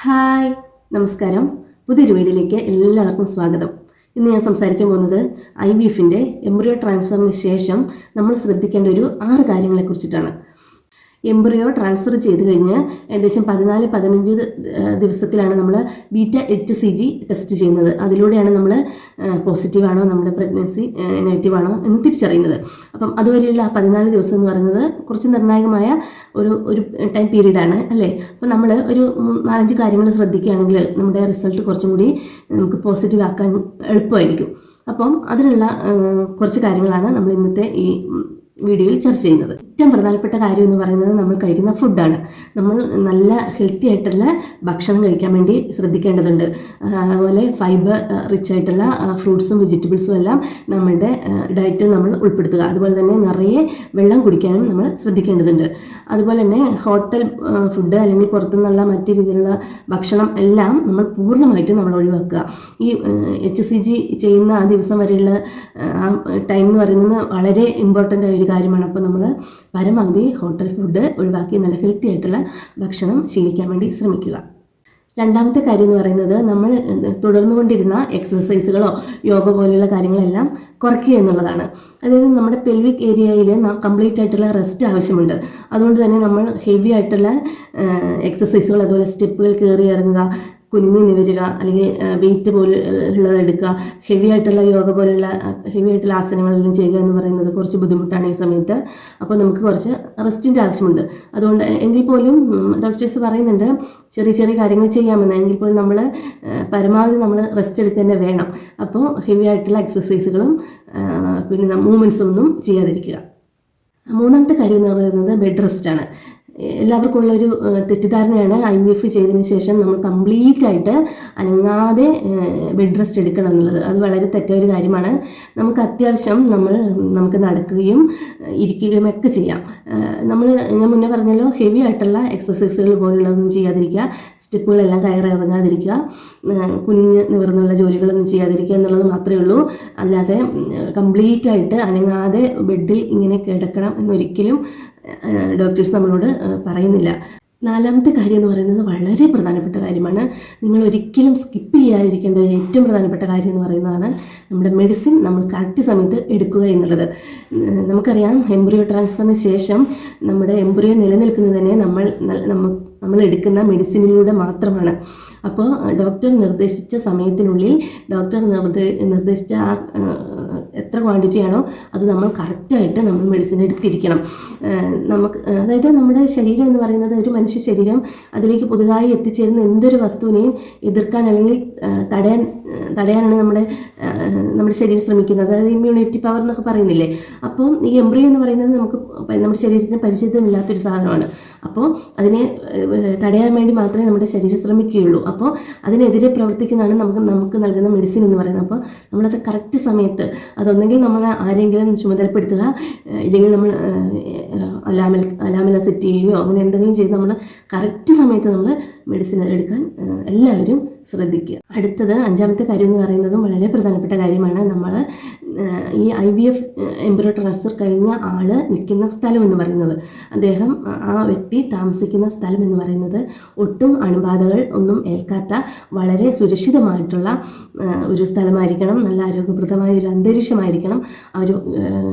Hi നമസ്കാരം. പുതിയൊരു വീഡിയോയിലേക്ക് എല്ലാവർക്കും സ്വാഗതം. ഇന്ന് ഞാൻ സംസാരിക്കാൻ പോകുന്നത് ഐ ബി എഫിന്റെ എംബ്രിയോ ട്രാൻസ്ഫറിന് ശേഷം നമ്മൾ ശ്രദ്ധിക്കേണ്ട ഒരു ആറ് കാര്യങ്ങളെ കുറിച്ചിട്ടാണ്. എംബ്രിയോ ട്രാൻസ്ഫർ ചെയ്ത് കഴിഞ്ഞ് ഏകദേശം പതിനാല് പതിനഞ്ച് ദിവസത്തിലാണ് നമ്മൾ beta H C G test ചെയ്യുന്നത്. അതിലൂടെയാണ് നമ്മൾ പോസിറ്റീവാണോ നമ്മുടെ പ്രഗ്നൻസി നെഗറ്റീവാണോ എന്ന് തിരിച്ചറിയുന്നത്. അപ്പം അതുവരെയുള്ള ആ പതിനാല് ദിവസം എന്ന് പറയുന്നത് കുറച്ച് നിർണായകമായ ഒരു ഒരു ടൈം പീരീഡാണ് അല്ലേ? അപ്പം നമ്മൾ ഒരു നാലഞ്ച് കാര്യങ്ങൾ ശ്രദ്ധിക്കുകയാണെങ്കിൽ നമ്മുടെ റിസൾട്ട് കുറച്ചും കൂടി നമുക്ക് പോസിറ്റീവ് ആക്കാൻ എളുപ്പമായിരിക്കും. അപ്പം അതിനുള്ള കുറച്ച് കാര്യങ്ങളാണ് നമ്മൾ ഇന്നത്തെ ഈ വീഡിയോയിൽ ചർച്ച ചെയ്യുന്നത്. ഏറ്റവും പ്രധാനപ്പെട്ട കാര്യം എന്ന് പറയുന്നത് നമ്മൾ കഴിക്കുന്ന ഫുഡാണ് നമ്മൾ നല്ല ഹെൽത്തി ആയിട്ടുള്ള ഭക്ഷണം കഴിക്കാൻ വേണ്ടി ശ്രദ്ധിക്കേണ്ടതുണ്ട്. അതുപോലെ ഫൈബർ റിച്ച് ആയിട്ടുള്ള ഫ്രൂട്ട്സും വെജിറ്റബിൾസും എല്ലാം നമ്മളുടെ ഡയറ്റിൽ നമ്മൾ ഉൾപ്പെടുത്തുക. അതുപോലെ തന്നെ നിറയെ വെള്ളം കുടിക്കാനും നമ്മൾ ശ്രദ്ധിക്കേണ്ടതുണ്ട്. അതുപോലെ തന്നെ ഹോട്ടൽ ഫുഡ് അല്ലെങ്കിൽ പുറത്തുനിന്നുള്ള മറ്റു രീതിയിലുള്ള ഭക്ഷണം എല്ലാം നമ്മൾ പൂർണമായിട്ടും നമ്മൾ ഒഴിവാക്കുക. ഈ എച്ച് സി ജി ചെയ്യുന്ന ആ ദിവസം വരെയുള്ള ആ ടൈം എന്ന് പറയുന്നത് വളരെ ഇമ്പോർട്ടന്റ് ആയ ഒരു കാര്യമാണ്. അപ്പോൾ നമ്മൾ പരമാവധി ഹോട്ടൽ ഫുഡ് ഒഴിവാക്കി നല്ല ഹെൽത്തി ആയിട്ടുള്ള ഭക്ഷണം ശീലിക്കാൻ വേണ്ടി ശ്രമിക്കുക. രണ്ടാമത്തെ കാര്യം എന്ന് പറയുന്നത് നമ്മൾ തുടർന്നുകൊണ്ടിരുന്ന എക്സസൈസുകളോ യോഗ പോലെയുള്ള കാര്യങ്ങളെല്ലാം കുറയ്ക്കുക എന്നുള്ളതാണ്. അതായത് നമ്മുടെ പെൽവിക് ഏരിയയിൽ കംപ്ലീറ്റ് ആയിട്ടുള്ള റെസ്റ്റ് ആവശ്യമുണ്ട്. അതുകൊണ്ട് തന്നെ നമ്മൾ ഹെവി ആയിട്ടുള്ള എക്സസൈസുകൾ അതുപോലെ സ്റ്റെപ്പുകൾ കയറി ഇറങ്ങുക കുനിഞ്ഞ് വരിക അല്ലെങ്കിൽ വെയിറ്റ് പോലെ ഉള്ളത് എടുക്കുക ഹെവി ആയിട്ടുള്ള യോഗ പോലെയുള്ള ഹെവി ആയിട്ടുള്ള ആസനങ്ങളെല്ലാം ചെയ്യുക എന്ന് പറയുന്നത് കുറച്ച് ബുദ്ധിമുട്ടാണ് ഈ സമയത്ത്. അപ്പോൾ നമുക്ക് കുറച്ച് റെസ്റ്റിന്റെ ആവശ്യമുണ്ട്. അതുകൊണ്ട് എങ്കിൽ പോലും ഡോക്ടേഴ്സ് പറയുന്നുണ്ട് ചെറിയ ചെറിയ കാര്യങ്ങൾ ചെയ്യാമെന്ന് എങ്കിൽ പോലും നമ്മൾ പരമാവധി നമ്മൾ റെസ്റ്റ് എടുക്കുക തന്നെ വേണം. അപ്പോൾ ഹെവി ആയിട്ടുള്ള എക്സസൈസുകളും പിന്നെ മൂവ്മെന്റ്സ് ഒന്നും ചെയ്യാതിരിക്കുക. മൂന്നാമത്തെ കാര്യം എന്ന് പറയുന്നത് ബെഡ് റെസ്റ്റാണ് എല്ലാവർക്കും ഉള്ളൊരു തെറ്റിദ്ധാരണയാണ് ഐ വി എഫ് ചെയ്തതിന് ശേഷം നമ്മൾ കംപ്ലീറ്റ് ആയിട്ട് അനങ്ങാതെ ബെഡ് റെസ്റ്റ് എടുക്കണം എന്നുള്ളത്. അത് വളരെ തെറ്റായ ഒരു കാര്യമാണ്. നമുക്ക് അത്യാവശ്യം നമ്മൾ നമുക്ക് നടക്കുകയും ഇരിക്കുകയും ഒക്കെ ചെയ്യാം. നമ്മൾ ഞാൻ മുന്നേ പറഞ്ഞല്ലോ ഹെവി ആയിട്ടുള്ള എക്സസൈസുകൾ പോലുള്ളതൊന്നും ചെയ്യാതിരിക്കുക. സ്റ്റെപ്പുകളെല്ലാം കയറി ഇറങ്ങാതിരിക്കുക ഏഹ്, കുനിഞ്ഞ് നിവർന്നുള്ള ജോലികളൊന്നും ചെയ്യാതിരിക്കുക എന്നുള്ളത് മാത്രമേ ഉള്ളൂ. അല്ലാതെ കംപ്ലീറ്റ് ആയിട്ട് അനങ്ങാതെ ബെഡിൽ ഇങ്ങനെ കിടക്കണം എന്നൊരിക്കലും ഡോക്ടേഴ്സ് നമ്മളോട് പറയുന്നില്ല. നാലാമത്തെ കാര്യം എന്ന് പറയുന്നത് വളരെ പ്രധാനപ്പെട്ട കാര്യമാണ്. നിങ്ങൾ ഒരിക്കലും സ്കിപ്പ് ചെയ്യാതിരിക്കേണ്ട ഏറ്റവും പ്രധാനപ്പെട്ട കാര്യം എന്ന് പറയുന്നതാണ് നമ്മുടെ മെഡിസിൻ നമ്മൾ കറക്റ്റ് സമയത്ത് എടുക്കുക എന്നുള്ളത്. നമുക്കറിയാം എംബ്രിയോ ട്രാൻസ്ഫറിന് ശേഷം നമ്മുടെ എംബ്രിയോ നിലനിൽക്കുന്നത് തന്നെ നമ്മൾ നമ്മൾ എടുക്കുന്ന മെഡിസിനിലൂടെ മാത്രമാണ്. അപ്പോൾ ഡോക്ടർ നിർദ്ദേശിച്ച സമയത്തിനുള്ളിൽ ഡോക്ടർ നിർദ്ദേ നിർദ്ദേശിച്ച ആ എത്ര ക്വാണ്ടിറ്റി ആണോ അത് നമ്മൾ കറക്റ്റായിട്ട് നമ്മൾ മെഡിസിൻ എടുത്തിരിക്കണം. നമുക്ക് അതായത് നമ്മുടെ ശരീരം എന്ന് പറയുന്നത് ഒരു മനുഷ്യ ശരീരം അതിലേക്ക് പുതുതായി എത്തിച്ചേരുന്ന എന്തൊരു വസ്തുവിനെയും എതിർക്കാൻ അല്ലെങ്കിൽ തടയാൻ തടയാനാണ് നമ്മുടെ നമ്മുടെ ശരീരം ശ്രമിക്കുന്നത്. അതായത് ഇമ്മ്യൂണിറ്റി പവർ എന്നൊക്കെ പറയുന്നില്ലേ? അപ്പോൾ ഈ എംബ്രിയോ എന്ന് പറയുന്നത് നമുക്ക് നമ്മുടെ ശരീരത്തിന് പരിചിതമില്ലാത്തൊരു സാധനമാണ്. അപ്പോൾ അതിനെ തടയാൻ വേണ്ടി മാത്രമേ നമ്മുടെ ശരീരം ശ്രമിക്കുകയുള്ളൂ. അപ്പോൾ അതിനെതിരെ പ്രവർത്തിക്കുന്നതാണ് നമുക്ക് നമുക്ക് നൽകുന്ന മെഡിസിൻ എന്ന് പറയുന്നത്. അപ്പോൾ നമ്മളത് കറക്റ്റ് സമയത്ത് അതൊന്നെങ്കിൽ നമ്മൾ ആരെങ്കിലും ചുമതലപ്പെടുത്തുക ഇല്ലെങ്കിൽ നമ്മൾ അലാമിൽ അലാമില സെറ്റ് ചെയ്യുകയോ അങ്ങനെ എന്തെങ്കിലും ചെയ്ത് നമ്മൾ കറക്റ്റ് സമയത്ത് നമ്മൾ മെഡിസിൻ എടുക്കാൻ എല്ലാവരും ശ്രദ്ധിക്കുക. അടുത്തത് അഞ്ചാമത്തെ കാര്യം എന്ന് പറയുന്നതും വളരെ പ്രധാനപ്പെട്ട കാര്യമാണ്. നമ്മൾ ഈ I V F embryo transfer കഴിഞ്ഞ ആൾ നിൽക്കുന്ന സ്ഥലം എന്ന് പറയുന്നത്. അദ്ദേഹം ആ- വ്യക്തി താമസിക്കുന്ന സ്ഥലം എന്ന് പറയുന്നത് ഒട്ടും അണുബാധകൾ ഒന്നും ഏൽക്കാത്ത വളരെ സുരക്ഷിതമായിട്ടുള്ള ഒരു സ്ഥലമായിരിക്കണം. നല്ല ആരോഗ്യപ്രദമായ ഒരു അന്തരീക്ഷമായിരിക്കണം അവർ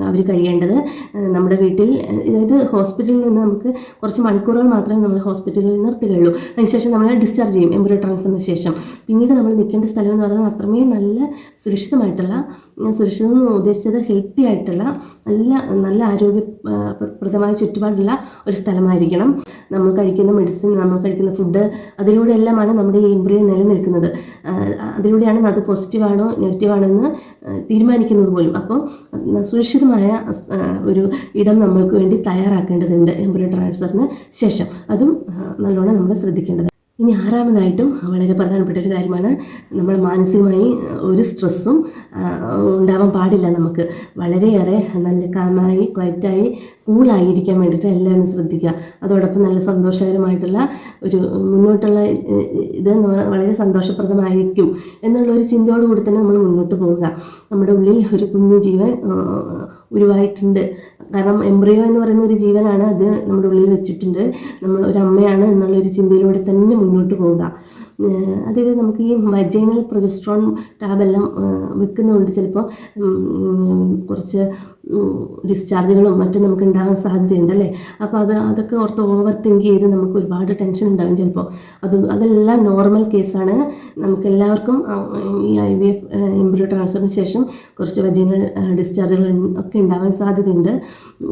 അവർ കഴിയേണ്ടത്. നമ്മുടെ വീട്ടിൽ അതായത് ഹോസ്പിറ്റലിൽ നിന്ന് നമുക്ക് കുറച്ച് മണിക്കൂറുകൾ മാത്രമേ നമ്മൾ ഹോസ്പിറ്റലിൽ നിർത്തുകയുള്ളൂ. അതിനുശേഷം നമ്മൾ ഡിസ്ചാർജ് ചെയ്യും എംബ്രോ ട്രാൻസ്ഫറിന് ശേഷം. പിന്നീട് നമ്മൾ നിൽക്കേണ്ട സ്ഥലം എന്ന് പറയുന്നത് അത്രമേ നല്ല സുരക്ഷിതമായിട്ടുള്ള ഞാൻ എന്ന് ഉദ്ദേശിച്ചത് ഹെൽത്തി ആയിട്ടുള്ള നല്ല നല്ല ആരോഗ്യ പ്രദമായ ചുറ്റുപാടുള്ള ഒരു സ്ഥലമായിരിക്കണം. നമ്മൾ കഴിക്കുന്ന മെഡിസിൻ നമ്മൾ കഴിക്കുന്ന ഫുഡ് അതിലൂടെയെല്ലാമാണ് നമ്മുടെ ഈ എംബ്രിയോ നിലനിൽക്കുന്നത്. അതിലൂടെയാണ് അത് പോസിറ്റീവാണോ നെഗറ്റീവാണോ എന്ന് തീരുമാനിക്കുന്നത് പോലും. അപ്പോൾ സുരക്ഷിതമായ ഒരു ഇടം നമ്മൾക്ക് വേണ്ടി തയ്യാറാക്കേണ്ടതുണ്ട് എംബ്രിയോ ട്രാൻസ്ഫറിന് ശേഷം. അതും നല്ലോണം നമ്മൾ ശ്രദ്ധിക്കേണ്ടത് ഇനി ആറാമതായിട്ടും വളരെ പ്രധാനപ്പെട്ട ഒരു കാര്യമാണ് നമ്മൾ മാനസികമായി ഒരു സ്ട്രെസ്സും ഉണ്ടാവാൻ പാടില്ല നമുക്ക്. വളരെയേറെ നല്ല കാമായി ക്വയറ്റായി കൂളായിരിക്കാൻ വേണ്ടിയിട്ട് എല്ലാവരും ശ്രദ്ധിക്കുക. അതോടൊപ്പം നല്ല സന്തോഷകരമായിട്ടുള്ള ഒരു മുന്നോട്ടുള്ള ഇത് വളരെ സന്തോഷപ്രദമായിരിക്കും എന്നുള്ള ഒരു ചിന്തയോടുകൂടി തന്നെ നമ്മൾ മുന്നോട്ട് പോവുക. നമ്മുടെ ഉള്ളിൽ ഒരു കുഞ്ഞു ജീവൻ ഉരുവായിട്ടുണ്ട്. കാരണം എംബ്രിയോ എന്ന് പറയുന്ന ഒരു ജീവനാണ് അത് നമ്മുടെ ഉള്ളിൽ വെച്ചിട്ടുണ്ട്. നമ്മൾ ഒരു അമ്മയാണ് എന്നുള്ള ഒരു ചിന്തയിലൂടെ തന്നെ മുന്നോട്ട് പോവുക. അതായത് നമുക്ക് ഈ വജൈനൽ പ്രൊജസ്ട്രോൺ ടാബെല്ലാം വെക്കുന്നതുകൊണ്ട് ചിലപ്പോൾ കുറച്ച് ഡിസ്ചാർജുകളും മറ്റും നമുക്ക് ഉണ്ടാകാൻ സാധ്യതയുണ്ട് അല്ലേ? അപ്പോൾ അത് അതൊക്കെ ഓർത്ത് ഓവർ തിങ്ക് ചെയ്ത് നമുക്ക് ഒരുപാട് ടെൻഷൻ ഉണ്ടാകും ചിലപ്പോൾ അത് അതെല്ലാം നോർമൽ കേസാണ് നമുക്ക് എല്ലാവർക്കും ഈ ഐ വി എഫ് എംബ്രിയോ ട്രാൻസ്ഫറിന് ശേഷം കുറച്ച് വജീനൽ ഡിസ്ചാർജുകൾ ഒക്കെ ഉണ്ടാകാൻ സാധ്യതയുണ്ട്.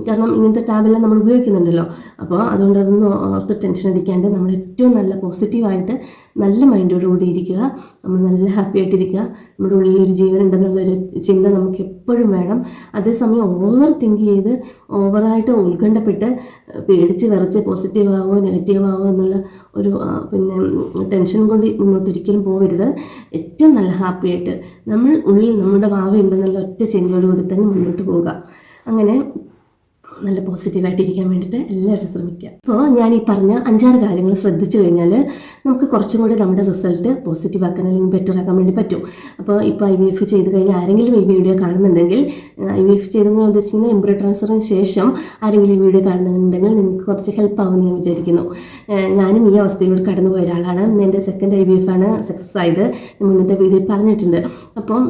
കാരണം ഇങ്ങനത്തെ ടാബെല്ലാം നമ്മൾ ഉപയോഗിക്കുന്നുണ്ടല്ലോ. അപ്പോൾ അതുകൊണ്ട് അതൊന്നും ഓർത്ത് ടെൻഷൻ അടിക്കാണ്ട് നമ്മൾ ഏറ്റവും നല്ല പോസിറ്റീവായിട്ട് നല്ല മൈൻഡോടുകൂടി ഇരിക്കുക. നമ്മൾ നല്ല ഹാപ്പി ആയിട്ടിരിക്കുക. നമ്മുടെ ഉള്ളിൽ ഒരു ജീവൻ ഉണ്ടെന്നുള്ളൊരു ചിന്ത നമുക്ക് എപ്പോഴും വേണം. അതേസമയം ഓവർ തിങ്ക് ചെയ്ത് ഓവറായിട്ട് ഉത്കണ്ഠപ്പെട്ട് പേടിച്ച് വിറച്ച് പോസിറ്റീവ് ആവോ നെഗറ്റീവ് ആവോ എന്നുള്ള ഒരു പിന്നെ ടെൻഷൻ കൊണ്ട് മുന്നോട്ട് ഒരിക്കലും പോകരുത് ഏറ്റവും നല്ല ഹാപ്പി ആയിട്ട് നമ്മൾ ഉള്ളിൽ നമ്മുടെ ഭാവി ഉണ്ടെന്നുള്ള ഒറ്റ ചിന്തയോടുകൂടി തന്നെ മുന്നോട്ട് പോവുക. അങ്ങനെ നല്ല പോസിറ്റീവായിട്ട് ഇരിക്കാൻ വേണ്ടിയിട്ട് എല്ലാവരും ശ്രമിക്കുക. അപ്പോൾ ഞാൻ ഈ പറഞ്ഞ അഞ്ചാറ് കാര്യങ്ങൾ ശ്രദ്ധിച്ചു കഴിഞ്ഞാൽ നമുക്ക് കുറച്ചും കൂടി നമ്മുടെ റിസൾട്ട് പോസിറ്റീവ് ആക്കാൻ അല്ലെങ്കിൽ ബെറ്റർ ആക്കാൻ വേണ്ടി പറ്റും. അപ്പോൾ ഇപ്പോൾ ഐ വി എഫ് ചെയ്ത് കഴിഞ്ഞാൽ ആരെങ്കിലും ഈ വീഡിയോ കാണുന്നുണ്ടെങ്കിൽ ഐ വി എഫ് ചെയ്തെന്ന് ഞാൻ ഉദ്ദേശിക്കുന്നത് എംബ്രോ ട്രാൻസ്ഫറിന് ശേഷം ആരെങ്കിലും ഈ വീഡിയോ കാണുന്നുണ്ടെങ്കിൽ നിങ്ങൾക്ക് കുറച്ച് ഹെൽപ്പ് ആവുമെന്ന് ഞാൻ വിചാരിക്കുന്നു. ഞാനും ഈ അവസ്ഥയിലൂടെ കടന്നു പോയ ഒരാളാണ്. എന്റെ സെക്കൻഡ് ഐ വി എഫ് ആണ് സക്സസ് ആയത്. മുന്നത്തെ വീഡിയോ പറഞ്ഞിട്ടുണ്ട്. അപ്പം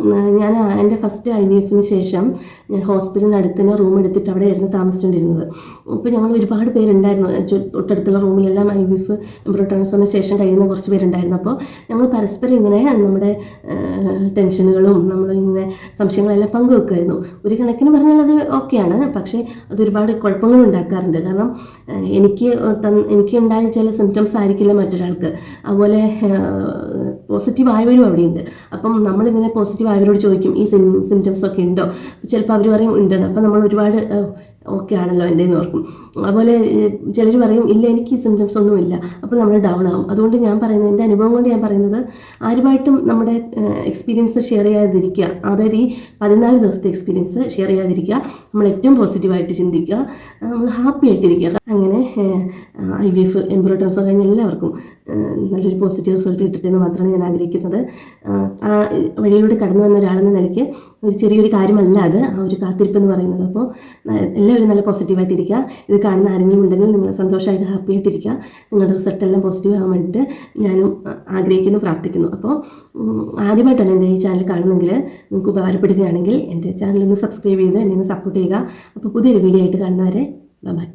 ഞാൻ എന്റെ ഫസ്റ്റ് ഐ വി എഫിന് ശേഷം ഞാൻ ഹോസ്പിറ്റലിന് അടുത്ത് തന്നെ റൂം എടുത്തിട്ട് അവിടെ ആയിരുന്നു താമസിച്ചുകൊണ്ടിരുന്നത്. അപ്പോൾ ഞങ്ങൾ ഒരുപാട് പേരുണ്ടായിരുന്നു. തൊട്ടടുത്തുള്ള റൂമിലെല്ലാം ഐ വി എഫ് ശേഷം കഴിയുന്ന കുറച്ച് പേരുണ്ടായിരുന്നു. അപ്പോൾ ഞങ്ങൾ പരസ്പരം ഇങ്ങനെ നമ്മുടെ ടെൻഷനുകളും നമ്മൾ ഇങ്ങനെ സംശയങ്ങളെല്ലാം പങ്കുവെക്കുമായിരുന്നു. ഒരു കണക്കിന് പറഞ്ഞാൽ അത് ഓക്കെയാണ്. പക്ഷേ അത് ഒരുപാട് കുഴപ്പങ്ങൾ ഉണ്ടാക്കാറുണ്ട്. കാരണം എനിക്ക് എനിക്ക് ഉണ്ടായ ചില സിംറ്റംസ് ആയിരിക്കില്ല മറ്റൊരാൾക്ക്. അതുപോലെ പോസിറ്റീവ് ആയവരും അവിടെയുണ്ട്. അപ്പം നമ്മളിങ്ങനെ പോസിറ്റീവ് ആയവരോട് ചോദിക്കും ഈ സിംറ്റംസ് ഒക്കെ ഉണ്ടോ? ചിലപ്പോൾ അവർ പറയും ഉണ്ടെന്ന്. അപ്പം നമ്മൾ ഒരുപാട് ഓക്കെ ആണല്ലോ എന്റെ എന്ന് ഓർക്കും. അതുപോലെ ചിലർ പറയും ഇല്ല എനിക്ക് സിംറ്റംസ് ഒന്നുമില്ല. അപ്പോൾ നമ്മൾ ഡൗൺ ആവും. അതുകൊണ്ട് ഞാൻ പറയുന്നത് എന്റെ അനുഭവം കൊണ്ട് ഞാൻ പറയുന്നത് ആരുമായിട്ടും നമ്മുടെ എക്സ്പീരിയൻസ് ഷെയർ ചെയ്യാതിരിക്കുക. അതായത് ഈ പതിനാല് ദിവസത്തെ എക്സ്പീരിയൻസ് ഷെയർ ചെയ്യാതിരിക്കുക. നമ്മൾ ഏറ്റവും പോസിറ്റീവായിട്ട് ചിന്തിക്കുക. നമ്മൾ ഹാപ്പി ആയിട്ടിരിക്കുക. അങ്ങനെ ഐ വി എഫ് എംബ്രോയിഡറി കഴിഞ്ഞ എല്ലാവർക്കും നല്ലൊരു പോസിറ്റീവ് റിസൾട്ട് കിട്ടട്ടെ എന്ന് മാത്രമാണ് ഞാൻ ആഗ്രഹിക്കുന്നത്. ആ വഴിയിലൂടെ കടന്നു വന്ന ഒരാളെന്ന നിലയ്ക്ക് ഒരു ചെറിയൊരു കാര്യമല്ല അത് ആ ഒരു കാത്തിരിപ്പ് എന്ന് പറയുന്നത് അപ്പോൾ എല്ലാവരും നല്ല പോസിറ്റീവായിട്ടിരിക്കുക ഇത് കാണുന്ന ആരെങ്കിലും ഉണ്ടെങ്കിൽ നിങ്ങൾ സന്തോഷമായിട്ട് ഹാപ്പി ആയിട്ടിരിക്കുക. നിങ്ങളുടെ റിസൾട്ട് എല്ലാം പോസിറ്റീവ് ആകാൻ വേണ്ടിയിട്ട് ഞാനും ആഗ്രഹിക്കുന്നു പ്രാർത്ഥിക്കുന്നു. അപ്പോൾ ആദ്യമായിട്ടാണ് എന്റെ ഈ ചാനൽ കാണുന്നെങ്കിൽ നിങ്ങൾക്ക് ഉപകാരപ്പെടുകയാണെങ്കിൽ എന്റെ ചാനൽ ഒന്ന് സബ്സ്ക്രൈബ് ചെയ്ത് എന്നെ ഒന്ന് സപ്പോർട്ട് ചെയ്യുക. അപ്പോൾ പുതിയൊരു വീഡിയോ ആയിട്ട് കാണുന്നവരെ ബൈ